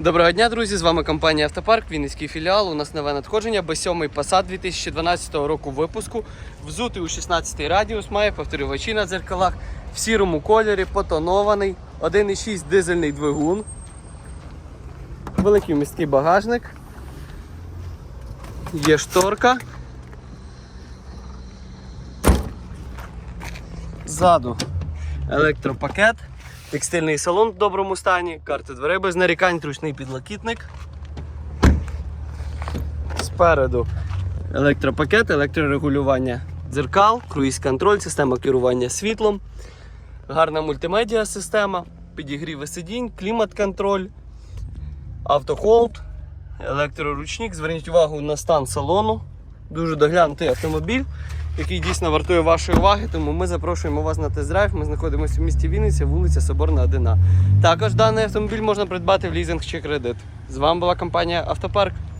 Доброго дня, друзі! З вами компанія Автопарк, Вінницький філіал. У нас нове надходження B7 Passat 2012 року випуску. Взутий у 16 радіус, має повторювачі на дзеркалах в сірому кольорі, потонований, 1,6 дизельний двигун, великий міський багажник, є шторка. Ззаду електропакет, текстильний салон в доброму стані, карти дверей без нарікань, тручний підлокітник. Спереду електропакет, електрорегулювання дзеркал, круїз-контроль, система керування світлом, гарна мультимедіа система, підігріви сидінь, клімат-контроль, автохолд, електроручник. Зверніть увагу на стан салону. Дуже доглянутий автомобіль який дійсно вартує вашої уваги, тому ми запрошуємо вас на тест-драйв. Ми знаходимося в місті Вінниця, вулиця Соборна 1. Також даний автомобіль можна придбати в лізинг чи кредит. З вами була компанія Автопарк.